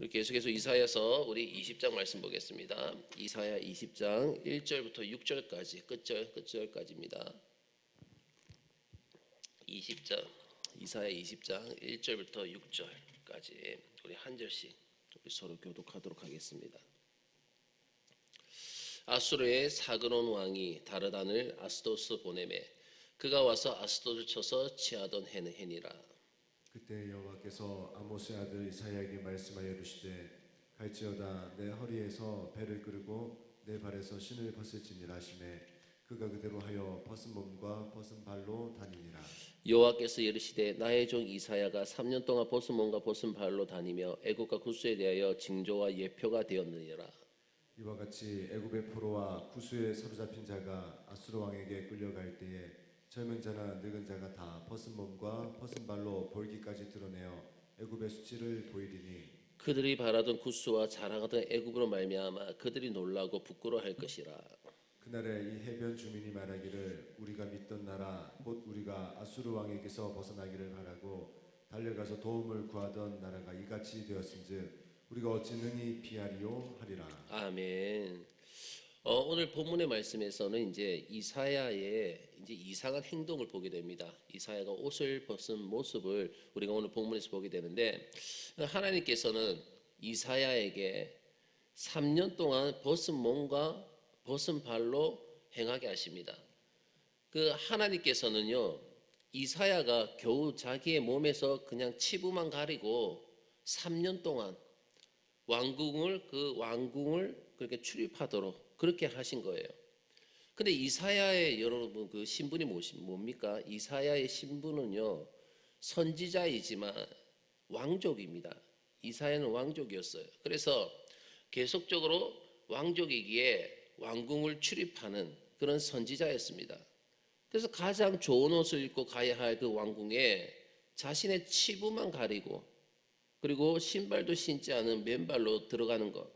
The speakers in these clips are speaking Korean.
우리 계속해서 이사야서 우리 20장 말씀 보겠습니다. 이사야 20장 1절부터 6절까지 끝절 끝절까지입니다. 20장 이사야 20장 1절부터 6절까지 우리 한 절씩 우리 서로 교독하도록 하겠습니다. 아수르의 사그론 왕이 다르단을 아스도스 보내매 그가 와서 아스도를 쳐서 취하던 해는 해니라. 그때 여호와께서 아모스의 아들 이사야에게 말씀하여 이르시되 갈지어다 내 허리에서 배를 끄르고 내 발에서 신을 벗을지니라 하시매 그가 그대로 하여 벗은 몸과 벗은 발로 다니니라 여호와께서 이르시되 나의 종 이사야가 3년 동안 벗은 몸과 벗은 발로 다니며 애국과 구스에 대하여 징조와 예표가 되었느니라. 이와 같이 애굽의 포로와 구수에 사로잡힌 자가 아수르 왕에게 끌려갈 때에 젊은 자나 늙은 자가 다 벗은 몸과 벗은 발로 볼기까지 드러내어 애굽의 수치를 보이리니 그들이 바라던 구스와 자랑하던 애굽으로 말미암아 그들이 놀라고 부끄러워할 것이라. 그날에 이 해변 주민이 말하기를 우리가 믿던 나라 곧 우리가 아수르 왕에게서 벗어나기를 바라고 달려가서 도움을 구하던 나라가 이같이 되었은즉 우리가 어찌 능히 피하리요 하리라 아멘. 어, 오늘 본문의 말씀에서는 이제 이사야의 이제 이상한 행동을 보게 됩니다. 이사야가 옷을 벗은 모습을 우리가 오늘 본문에서 보게 되는데 하나님께서는 이사야에게 3년 동안 벗은 몸과 벗은 발로 행하게 하십니다. 그 하나님께서는요 이사야가 겨우 자기의 몸에서 그냥 치부만 가리고 3년 동안 왕궁을 그 왕궁을 그렇게 출입하도록 그렇게 하신 거예요. 근데 이사야의 여러분 그 신분이 뭡니까? 이사야의 신분은요 선지자이지만 왕족입니다. 이사야는 왕족이었어요. 그래서 계속적으로 왕족이기에 왕궁을 출입하는 그런 선지자였습니다. 그래서 가장 좋은 옷을 입고 가야 할 그 왕궁에 자신의 치부만 가리고 그리고 신발도 신지 않은 맨발로 들어가는 것.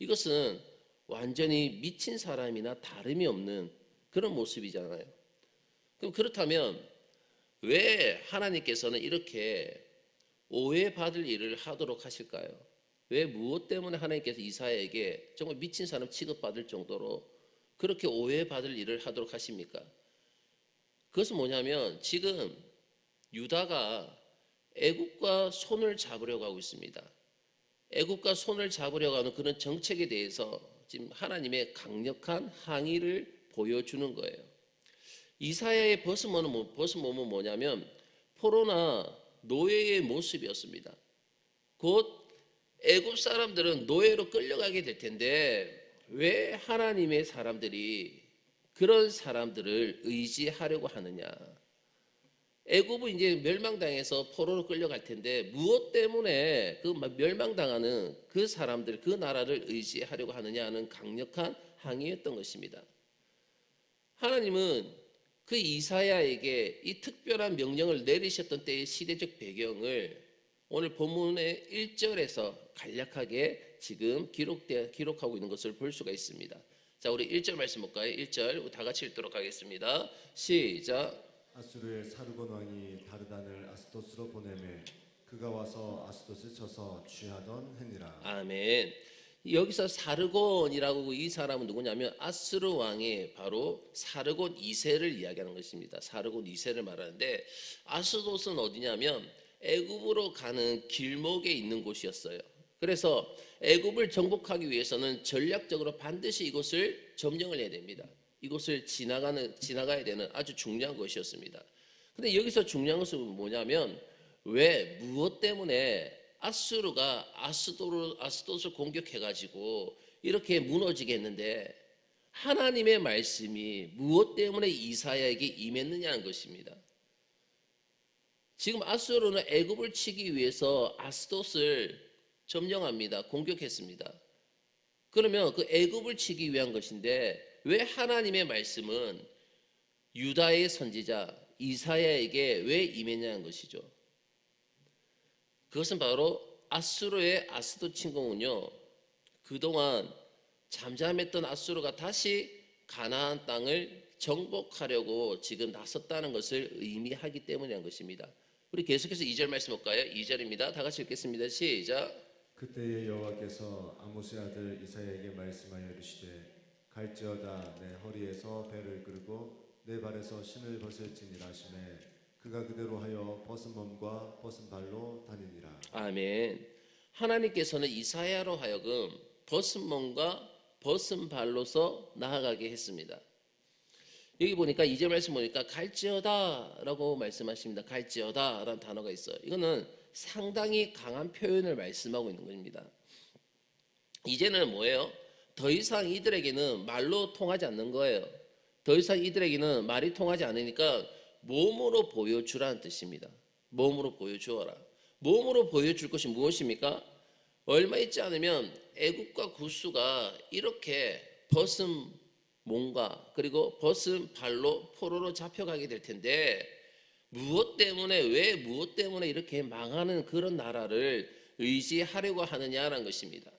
이것은 완전히 미친 사람이나 다름이 없는 그런 모습이잖아요. 그럼 그렇다면 왜 하나님께서는 이렇게 오해받을 일을 하도록 하실까요? 왜 무엇 때문에 하나님께서 이사야에게 정말 미친 사람 취급받을 정도로 그렇게 오해받을 일을 하도록 하십니까? 그것은 뭐냐면 지금 유다가 애국과 손을 잡으려고 하고 있습니다. 애국과 손을 잡으려고 하는 그런 정책에 대해서 지금 하나님의 강력한 항의를 보여주는 거예요. 이사야의 벗은 몸은, 뭐- 벗은 몸은 뭐냐면 포로나 노예의 모습이었습니다. 곧 애굽 사람들은 노예로 끌려가게 될 텐데 왜 하나님의 사람들이 그런 사람들을 의지하려고 하느냐? 애굽은 이제 멸망당해서 포로로 끌려갈 텐데 무엇 때문에 그 멸망당하는 그 사람들 그 나라를 의지하려고 하느냐 하는 강력한 항의였던 것입니다. 하나님은 그 이사야에게 이 특별한 명령을 내리셨던 때의 시대적 배경을 오늘 본문의 1절에서 간략하게 지금 기록되 기록하고 있는 것을 볼 수가 있습니다. 자, 우리 1절 말씀 볼까요? 1절 다 같이 읽도록 하겠습니다. 시작. 아수르의 사르곤 왕이 다르단을 아스토스로 보내매 그가 와서 아스토스를 쳐서 취하던 해니라 아멘. 여기서 사르곤이라고 이 사람은 누구냐면 아스르 왕의 바로 사르곤 2세를 이야기하는 것입니다. 사르곤 2세를 말하는데 아스돗은 어디냐면 애굽으로 가는 길목에 있는 곳이었어요. 그래서 애굽을 정복하기 위해서는 전략적으로 반드시 이곳을 점령을 해야 됩니다. 이곳을 지나가는 지나가야 되는 아주 중요한 것이었습니다. 근데 여기서 중요한 것은 뭐냐면 왜 무엇 때문에 아수르가 아스도를 아스돗을 공격해 가지고 이렇게 무너지게 했는데 하나님의 말씀이 무엇 때문에 이사야에게 임했느냐는 것입니다. 지금 아수르는 애굽을 치기 위해서 아스돗을 점령합니다. 공격했습니다. 그러면 그 애굽을 치기 위한 것인데 왜 하나님의 말씀은 유다의 선지자 이사야에게 왜 임했냐는 것이죠. 그것은 바로 아수르의 아스도 침공은요. 그동안 잠잠했던 아수르가 다시 가나안 땅을 정복하려고 지금 나섰다는 것을 의미하기 때문이란 것입니다. 우리 계속해서 2절 말씀 볼까요? 2절입니다. 다 같이 읽겠습니다. 시작. 그때에 여호와께서 아모스의 아들 이사야에게 말씀하여 이르시되 갈지어다 내 허리에서 배를 끌고 내 발에서 신을 벗을지니라 하시매 그가 그대로 하여 벗은 몸과 벗은 발로 다니니라 아멘. 하나님께서는 이사야로 하여금 벗은 몸과 벗은 발로서 나아가게 했습니다. 여기 보니까 이제 말씀 보니까 갈지어다라고 말씀하십니다. 갈지어다라는 단어가 있어요. 이거는 상당히 강한 표현을 말씀하고 있는 겁니다. 이제는 뭐예요? 더 이상 이들에게는 말로 통하지 않는 거예요. 더 이상 이들에게는 말이 통하지 않으니까 몸으로 보여주라는 뜻입니다. 몸으로 보여주어라. 몸으로 보여줄 것이 무엇입니까? 얼마 있지 않으면 애국과 구수가 이렇게 벗은 몸과 그리고 벗은 발로 포로로 잡혀가게 될 텐데 무엇 때문에 왜 무엇 때문에 이렇게 망하는 그런 나라를 의지하려고 하느냐라는 것입니다.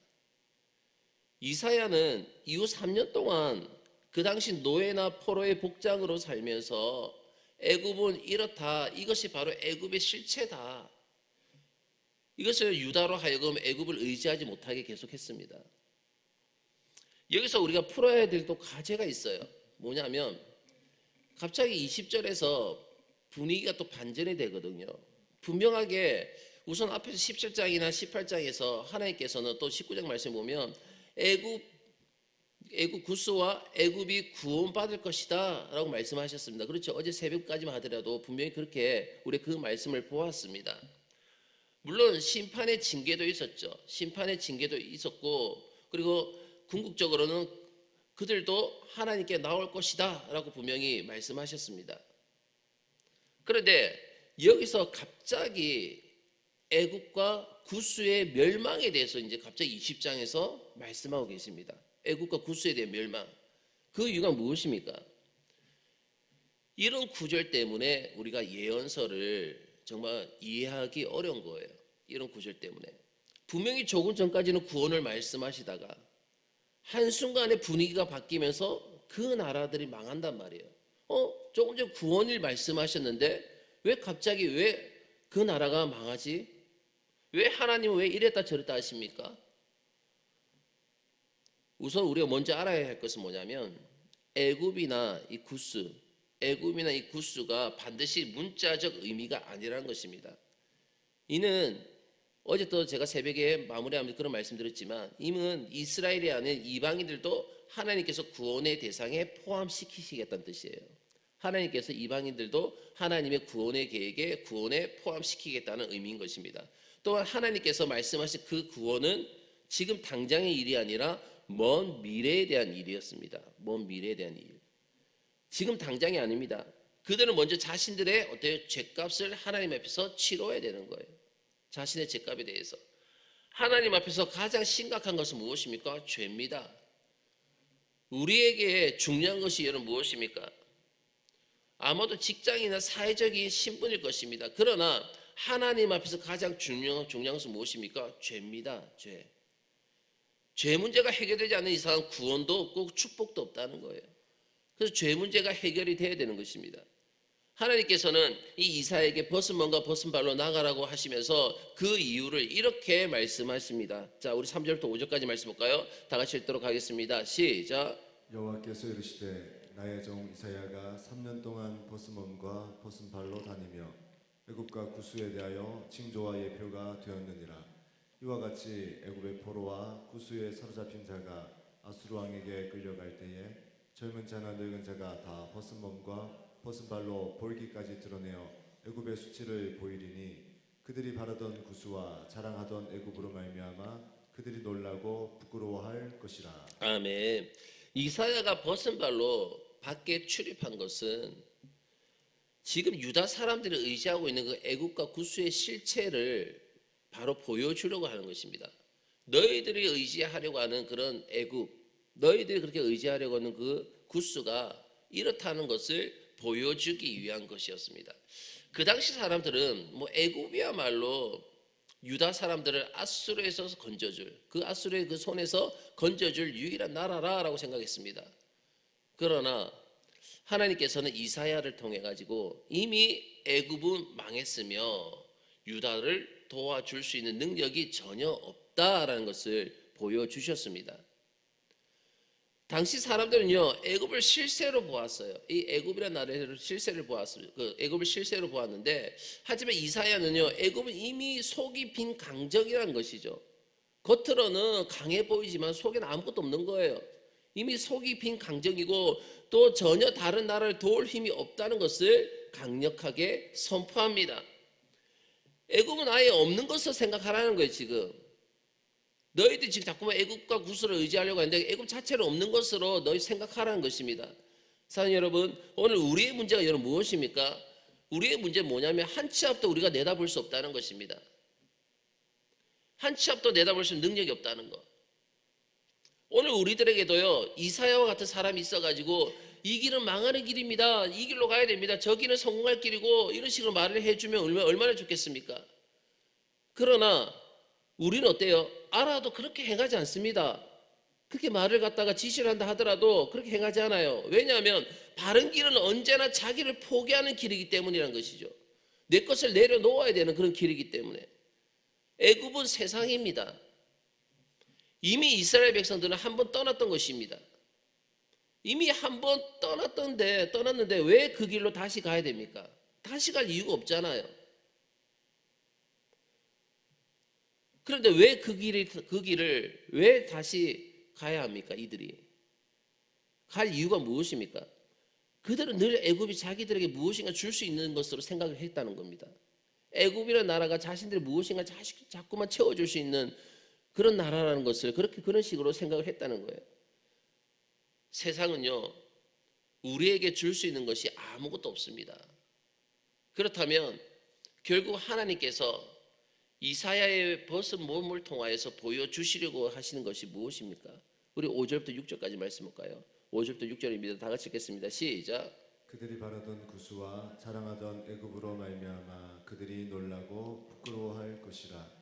이사야는 이후 3년 동안 그 당시 노예나 포로의 복장으로 살면서 애굽은 이렇다. 이것이 바로 애굽의 실체다. 이것을 유다로 하여금 애굽을 의지하지 못하게 계속했습니다. 여기서 우리가 풀어야 될 또 과제가 있어요. 뭐냐면 갑자기 20절에서 분위기가 또 반전이 되거든요. 분명하게 우선 앞에서 17장이나 18장에서 하나님께서는 또 19장 말씀 보면 애굽 애굽 구스와 애굽이 구원받을 것이다라고 말씀하셨습니다. 그렇죠. 어제 새벽까지만 하더라도 분명히 그렇게 우리 그 말씀을 보았습니다. 물론 심판의 징계도 있었죠. 심판의 징계도 있었고 그리고 궁극적으로는 그들도 하나님께 나올 것이다라고 분명히 말씀하셨습니다. 그런데 여기서 갑자기 애국과 구스의 멸망에 대해서 이제 갑자기 20장에서 말씀하고 계십니다. 애국과 구스에 대한 멸망. 그 이유가 무엇입니까? 이런 구절 때문에 우리가 예언서를 정말 이해하기 어려운 거예요. 이런 구절 때문에. 분명히 조금 전까지는 구원을 말씀하시다가 한순간에 분위기가 바뀌면서 그 나라들이 망한단 말이에요. 어, 조금 전 구원을 말씀하셨는데 왜 갑자기 왜 그 나라가 망하지? 왜 하나님은 왜 이랬다 저랬다 하십니까? 우선 우리가 먼저 알아야 할 것은 뭐냐면 애굽이나 이 구스, 애굽이나 이 구스가 반드시 문자적 의미가 아니라는 것입니다. 이는 어제 또 제가 새벽에 마무리하면서 그런 말씀드렸지만 이는 이스라엘이 아닌 이방인들도 하나님께서 구원의 대상에 포함시키시겠다는 뜻이에요. 하나님께서 이방인들도 하나님의 구원의 계획에 구원에 포함시키겠다는 의미인 것입니다. 또한 하나님께서 말씀하신 그 구원은 지금 당장의 일이 아니라 먼 미래에 대한 일이었습니다. 먼 미래에 대한 일. 지금 당장이 아닙니다. 그들은 먼저 자신들의 어떤 죄값을 하나님 앞에서 치러야 되는 거예요. 자신의 죄값에 대해서. 하나님 앞에서 가장 심각한 것은 무엇입니까? 죄입니다. 우리에게 중요한 것이 여러분 무엇입니까? 아마도 직장이나 사회적인 신분일 것입니다. 그러나 하나님 앞에서 가장 중요한, 중요한 것은 무엇입니까? 죄입니다. 죄. 죄 문제가 해결되지 않는 이상은 구원도 없고 축복도 없다는 거예요. 그래서 죄 문제가 해결이 돼야 되는 것입니다. 하나님께서는 이 이사에게 벗은 몸과 벗은 발로 나가라고 하시면서 그 이유를 이렇게 말씀하십니다. 자, 우리 3절부터 5절까지 말씀 볼까요? 다 같이 읽도록 하겠습니다. 시작. 여호와께서 이르시되 나의 종 이사야가 3년 동안 벗은 몸과 벗은 발로 다니며 애굽과 구스에 대하여 징조와 예표가 되었느니라 이와 같이 애굽의 포로와 구스에 사로잡힌 자가 아수르 왕에게 끌려갈 때에 젊은 자나 늙은 자가 다 벗은 몸과 벗은 발로 볼기까지 드러내어 애굽의 수치를 보이리니 그들이 바라던 구스와 자랑하던 애굽으로 말미암아 그들이 놀라고 부끄러워할 것이라 아멘. 이사야가 벗은 발로 밖에 출입한 것은 지금 유다 사람들이 의지하고 있는 그 애국과 구수의 실체를 바로 보여주려고 하는 것입니다. 너희들이 의지하려고 하는 그런 애국, 너희들이 그렇게 의지하려고 하는 그 구수가 이렇다는 것을 보여주기 위한 것이었습니다. 그 당시 사람들은 뭐 애굽이야말로 유다 사람들을 아수르에서 건져줄 그 아수르의 그 손에서 건져줄 유일한 나라라라고 생각했습니다. 그러나 하나님께서는 이사야를 통해 가지고 이미 애굽은 망했으며 유다를 도와줄 수 있는 능력이 전혀 없다라는 것을 보여주셨습니다. 당시 사람들은요 애굽을 실세로 보았어요. 이 애굽이라는 나라를 실세를 보았어요. 그 애굽을 실세로 보았는데 하지만 이사야는요 애굽은 이미 속이 빈 강정이라는 것이죠. 겉으로는 강해 보이지만 속에는 아무것도 없는 거예요. 이미 속이 빈 강정이고 또 전혀 다른 나라를 도울 힘이 없다는 것을 강력하게 선포합니다. 애굽은 아예 없는 것을 생각하라는 거예요 지금. 너희들이 지금 자꾸만 애굽과 구슬을 의지하려고 하는데 애굽 자체를 없는 것으로 너희 생각하라는 것입니다. 사랑하는 여러분, 오늘 우리의 문제가 여러분 무엇입니까? 우리의 문제 뭐냐면 한 치 앞도 우리가 내다볼 수 없다는 것입니다. 한 치 앞도 내다볼 수 있는 능력이 없다는 것. 오늘 우리들에게도요 이사야와 같은 사람이 있어가지고 이 길은 망하는 길입니다. 이 길로 가야 됩니다. 저 길은 성공할 길이고 이런 식으로 말을 해주면 얼마나, 좋겠습니까? 그러나 우리는 어때요? 알아도 그렇게 행하지 않습니다. 그렇게 말을 갖다가 지시를 한다 하더라도 그렇게 행하지 않아요. 왜냐하면 바른 길은 언제나 자기를 포기하는 길이기 때문이라는 것이죠. 내 것을 내려놓아야 되는 그런 길이기 때문에 애굽은 세상입니다. 이미 이스라엘 백성들은 한 번 떠났던 것입니다. 이미 한 번 떠났던데 떠났는데 왜 그 길로 다시 가야 됩니까? 다시 갈 이유가 없잖아요. 그런데 왜 그 길을 그 길을 왜 다시 가야 합니까? 이들이 갈 이유가 무엇입니까? 그들은 늘 애굽이 자기들에게 무엇인가 줄 수 있는 것으로 생각을 했다는 겁니다. 애굽이라는 나라가 자신들이 무엇인가 자꾸만 채워줄 수 있는 그런 나라라는 것을 그렇게 그런 식으로 생각을 했다는 거예요. 세상은요 우리에게 줄 수 있는 것이 아무것도 없습니다. 그렇다면 결국 하나님께서 이사야의 벗은 몸을 통하여서 보여주시려고 하시는 것이 무엇입니까? 우리 5절부터 6절까지 말씀 볼까요? 5절부터 6절입니다. 다 같이 읽겠습니다. 시작. 그들이 바라던 구수와 자랑하던 애굽으로 말미암아 그들이 놀라고 부끄러워할 것이라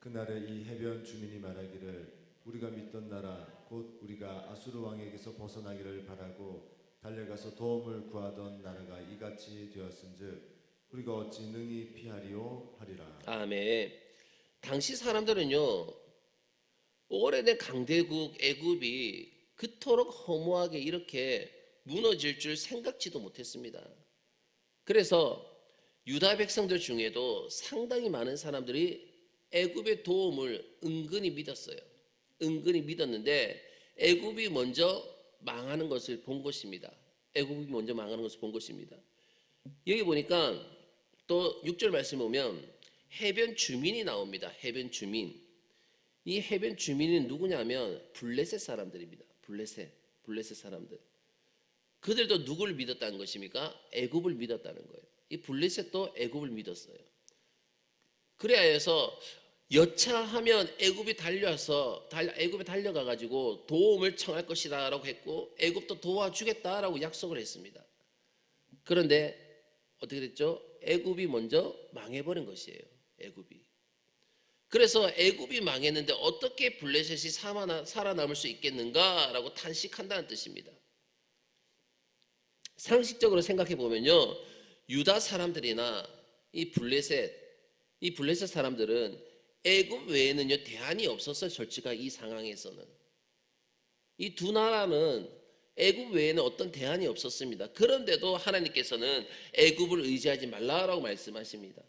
그날에 이 해변 주민이 말하기를 우리가 믿던 나라 곧 우리가 아수르 왕에게서 벗어나기를 바라고 달려가서 도움을 구하던 나라가 이같이 되었은즉 우리가 어찌 능히 피하리오 하리라 아멘. 당시 사람들은요 오래된 강대국 애굽이 그토록 허무하게 이렇게 무너질 줄 생각지도 못했습니다. 그래서 유다 백성들 중에도 상당히 많은 사람들이 애굽의 도움을 은근히 믿었어요. 은근히 믿었는데 애굽이 먼저 망하는 것을 본 것입니다. 애굽이 먼저 망하는 것을 본 것입니다. 여기 보니까 또 6절 말씀 보면 해변 주민이 나옵니다. 해변 주민. 이 해변 주민은 누구냐면 블레셋 사람들입니다. 블레셋. 블레셋 사람들. 그들도 누구를 믿었다는 것입니까? 애굽을 믿었다는 거예요. 이 블레셋도 애굽을 믿었어요. 그래야 해서 여차하면 애굽이 달려서 달- 애굽에 달려가 가지고 도움을 청할 것이다라고 했고 애굽도 도와주겠다라고 약속을 했습니다. 그런데 어떻게 됐죠? 애굽이 먼저 망해버린 것이에요. 애굽이. 그래서 애굽이 망했는데 어떻게 블레셋이 살아남을 수 있겠는가라고 탄식한다는 뜻입니다. 상식적으로 생각해 보면요, 유다 사람들이나 이 블레셋, 이 블레셋 사람들은 애굽 외에는요 대안이 없었어요. 솔직하 이 상황에서는 이 두 나라는 애굽 외에는 어떤 대안이 없었습니다. 그런데도 하나님께서는 애굽을 의지하지 말라라고 말씀하십니다.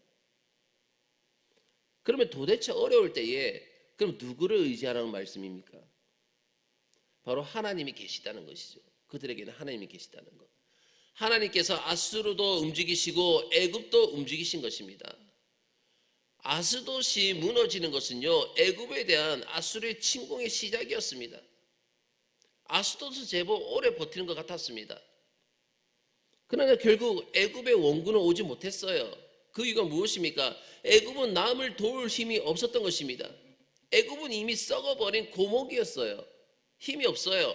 그러면 도대체 어려울 때에 그럼 누구를 의지하라는 말씀입니까? 바로 하나님이 계시다는 것이죠. 그들에게는 하나님이 계시다는 것. 하나님께서 아수르도 움직이시고 애굽도 움직이신 것입니다. 아스돗이 무너지는 것은요 애굽에 대한 아수르의 침공의 시작이었습니다. 아스돗은 제법 오래 버티는 것 같았습니다. 그러나 결국 애굽의 원군은 오지 못했어요. 그 이유가 무엇입니까? 애굽은 남을 도울 힘이 없었던 것입니다. 애굽은 이미 썩어버린 고목이었어요. 힘이 없어요.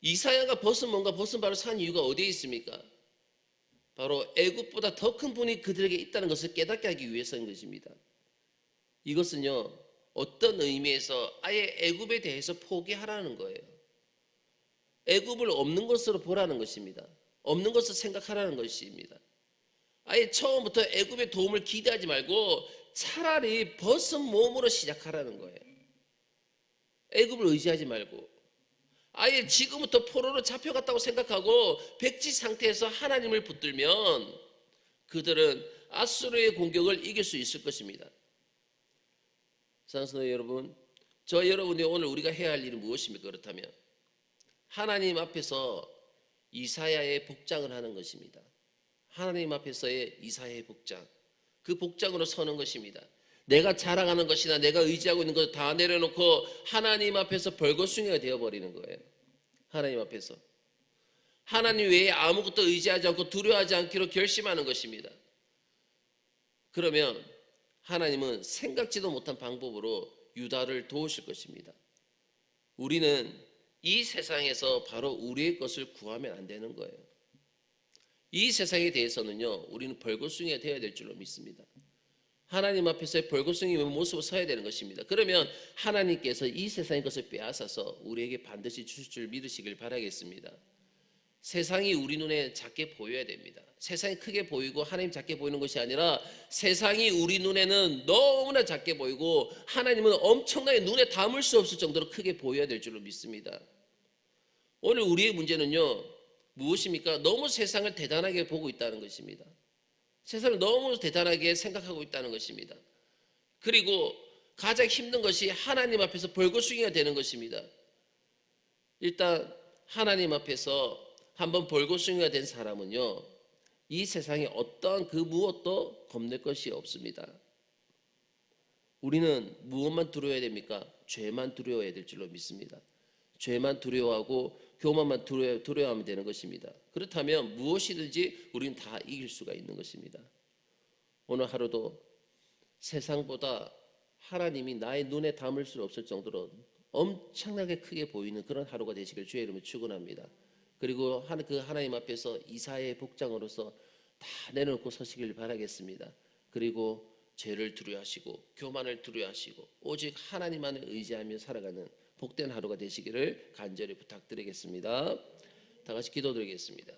이사야가 벗은 뭔가 벗은 바로 산 이유가 어디에 있습니까? 바로 애굽보다 더 큰 분이 그들에게 있다는 것을 깨닫게 하기 위해서인 것입니다. 이것은요 어떤 의미에서 아예 애굽에 대해서 포기하라는 거예요. 애굽을 없는 것으로 보라는 것입니다. 없는 것을 생각하라는 것입니다. 아예 처음부터 애굽의 도움을 기대하지 말고 차라리 벗은 몸으로 시작하라는 거예요. 애굽을 의지하지 말고 아예 지금부터 포로로 잡혀갔다고 생각하고 백지 상태에서 하나님을 붙들면 그들은 아수르의 공격을 이길 수 있을 것입니다. 사랑스러운 여러분, 저 여러분이 오늘 우리가 해야 할 일은 무엇입니까? 그렇다면 하나님 앞에서 이사야의 복장을 하는 것입니다. 하나님 앞에서의 이사야의 복장, 그 복장으로 서는 것입니다. 내가 자랑하는 것이나 내가 의지하고 있는 것 다 내려놓고 하나님 앞에서 벌거숭이가 되어버리는 거예요. 하나님 앞에서. 하나님 외에 아무것도 의지하지 않고 두려워하지 않기로 결심하는 것입니다. 그러면 하나님은 생각지도 못한 방법으로 유다를 도우실 것입니다. 우리는 이 세상에서 바로 우리의 것을 구하면 안 되는 거예요. 이 세상에 대해서는요, 우리는 벌거숭이가 되어야 될 줄로 믿습니다. 하나님 앞에서의 벌거숭이의 모습을 서야 되는 것입니다. 그러면 하나님께서 이 세상의 것을 빼앗아서 우리에게 반드시 주실 줄 믿으시길 바라겠습니다. 세상이 우리 눈에 작게 보여야 됩니다. 세상이 크게 보이고 하나님 작게 보이는 것이 아니라 세상이 우리 눈에는 너무나 작게 보이고 하나님은 엄청나게 눈에 담을 수 없을 정도로 크게 보여야 될 줄로 믿습니다. 오늘 우리의 문제는요, 무엇입니까? 너무 세상을 대단하게 보고 있다는 것입니다. 세상을 너무 대단하게 생각하고 있다는 것입니다. 그리고 가장 힘든 것이 하나님 앞에서 벌거숭이가 되는 것입니다. 일단 하나님 앞에서 한번 벌거숭이가 된 사람은요, 이 세상에 어떠한 그 무엇도 겁낼 것이 없습니다. 우리는 무엇만 두려워해야 됩니까? 죄만 두려워해야 될 줄로 믿습니다. 죄만 두려워하고 교만만 두려워, 두려워하면 되는 것입니다. 그렇다면 무엇이든지 우리는 다 이길 수가 있는 것입니다. 오늘 하루도 세상보다 하나님이 나의 눈에 담을 수 없을 정도로 엄청나게 크게 보이는 그런 하루가 되시길 주의 이름으로 축원합니다. 그리고 그 하나님 앞에서 이사의 복장으로서 다 내려놓고 서시길 바라겠습니다. 그리고 죄를 두려워하시고 교만을 두려워하시고 오직 하나님만을 의지하며 살아가는 복된 하루가 되시기를 간절히 부탁드리겠습니다. 다 같이 기도드리겠습니다.